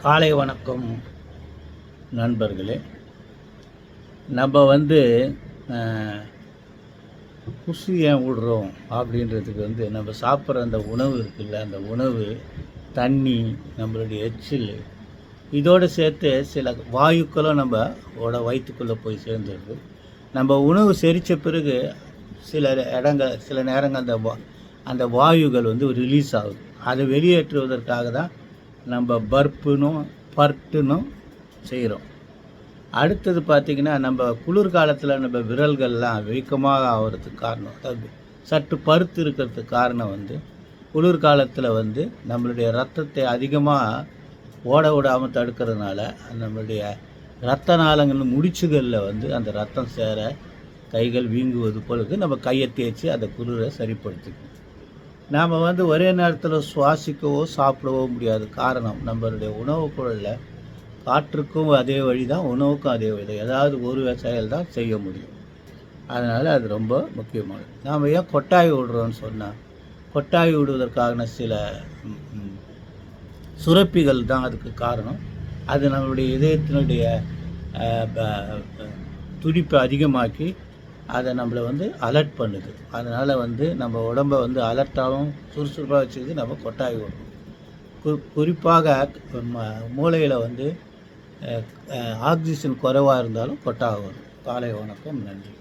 காலை வணக்கம். நண்பர்களே நம்ம வந்து குசு ஏன் விடுறோம் அப்படின்றதுக்கு வந்து நம்ம சாப்பிட்ற அந்த உணவு இருக்குல்ல அந்த உணவு தண்ணி நம்மளுடைய எச்சில் இதோடு சேர்த்து சில வாயுக்களும் நம்ம ஓட வயிற்றுக்குள்ளே போய் சேர்ந்துருது. நம்ம உணவு செரித்த பிறகு சில இடங்கள் சில நேரங்கள் அந்த அந்த வாயுகள் வந்து ரிலீஸ் ஆகுது. அதை வெளியேற்றுவதற்காக தான் நம்ம பர்ப்புனும் பர்ட்டுனும் செய்கிறோம் அடுத்தது பார்த்திங்கன்னா நம்ம குளிர்காலத்தில் நம்ம விரல்கள்லாம் வீக்கமாக ஆகிறதுக்கு காரணம் அதாவது சற்று பருத்து இருக்கிறதுக்கு காரணம் வந்து குளிர்காலத்தில் வந்து நம்மளுடைய ரத்தத்தை அதிகமாக ஓட விடாமல் தடுக்கிறதுனால நம்மளுடைய ரத்த நாளங்கள் முடிச்சுகளில் வந்து அந்த ரத்தம் சேர கைகள் வீங்குவது பொழுது நம்ம கையை தேய்ச்சி அந்த குளிரை சரிப்படுத்திக்கணும். நாம் வந்து ஒரே நேரத்தில் சுவாசிக்கவோ சாப்பிடவோ முடியாது. காரணம் நம்மளுடைய உணவு குழலில் காற்றுக்கும் அதே வழி தான் உணவுக்கும் அதே வழி தான் ஏதாவது ஒரு செயல் தான் செய்ய முடியும். அதனால் அது ரொம்ப முக்கியமானது. நாம் ஏன் கொட்டாய் விடுறோம்னு சொன்னால் கொட்டாய் விடுவதற்கான சில சுரப்பிகள் தான் அதுக்கு காரணம். அது நம்மளுடைய இதயத்தினுடைய ப- துடிப்பை அதிகமாக்கி அதை நம்மளை வந்து அலர்ட் பண்ணுது. அதனால் வந்து நம்ம உடம்பை வந்து அலர்ட்டாகவும் சுறுசுறுப்பாக வச்சுக்கிது நம்ம கொட்டாய் விடணும் கு குறிப்பாக மூளையில் வந்து ஆக்சிஜன் குறைவாக இருந்தாலும் கொட்டாக வரும் காலை வணக்கம் நன்றி.